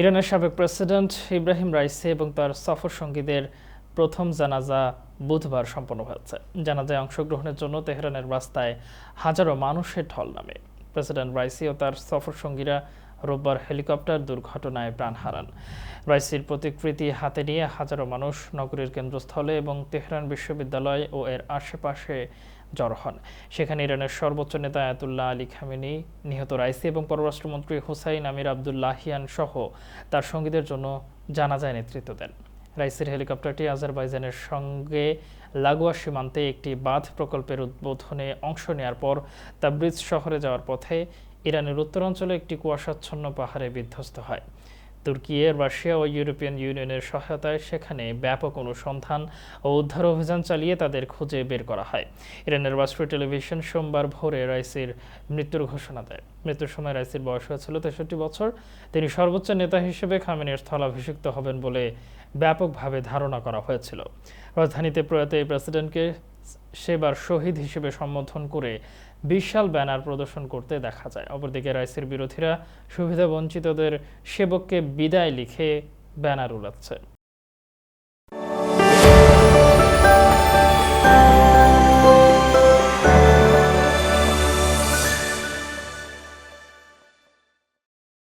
ইরানের সাবেক president Ebrahim Raisi এবং তার সফর সঙ্গীদের প্রথম জানাজা বুধবার সম্পন্ন হয়েছে। জানাজায় অংশগ্রহণের জন্য তেহরানের রাস্তায় হাজারো মানুষের ঢল নামে। প্রেসিডেন্ট রাইসি ও তার সফর সঙ্গীরা রোববার হেলিকপ্টার দুর্ঘটনায় প্রাণ হারান। রাইসির প্রতিকৃতি হাতে নিয়ে হাজারো মানুষ নগরীর কেন্দ্রস্থলে এবং তেহরান বিশ্ববিদ্যালয় ও এর আশেপাশে জড়ো হন। সেখানে ইরানের সর্বোচ্চ নেতা আয়াতুল্লাহ আলী খামেনি, নিহত রাইসি এবং পররাষ্ট্রমন্ত্রী হুসাইন আমির আবদুল্লাহিয়ান সহ তার সঙ্গীদের জন্য জানাজায় নেতৃত্ব দেন। রাইসির হেলিকপ্টারটি আজারবাইজানের সঙ্গে লাগোয়া সীমান্তে একটি বাঁধ প্রকল্পের উদ্বোধনে অংশ নেওয়ার পর তাবরিজ শহরে যাওয়ার পথে ইরানের উত্তরাঞ্চলে একটি কুয়াশাচ্ছন্ন পাহাড়ে বিধ্বস্ত হয়। তুর্কি রাশিয়া ও ইউরোপিয়ান ইউনিয়নের সহায়তায় সেখানে ব্যাপক অনুসন্ধান ও উদ্ধার অভিযান চালিয়ে তাদের খুঁজে বের করা হয়। ইরানের রাষ্ট্রীয় টেলিভিশন সোমবার ভোরে রাইসির মৃত্যুর ঘোষণা দেয়। মৃত্যুর সময় রাইসির বয়স হয়েছিল তেষট্টি বছর। তিনি সর্বোচ্চ নেতা হিসেবে খামেনের স্থলাভিষিক্ত হবেন বলে ব্যাপকভাবে ধারণা করা হয়েছিল। রাজধানীতে প্রয়াত এই প্রেসিডেন্টকে সেবার শহীদ হিসেবে সম্বোধন করে বিশাল ব্যানার প্রদর্শন করতে দেখা যায়। অপরদিকে রাইসির বিরোধীরা সুবিধাবঞ্চিতদের সেবককে বিদায় লিখে ব্যানার উড়াচ্ছে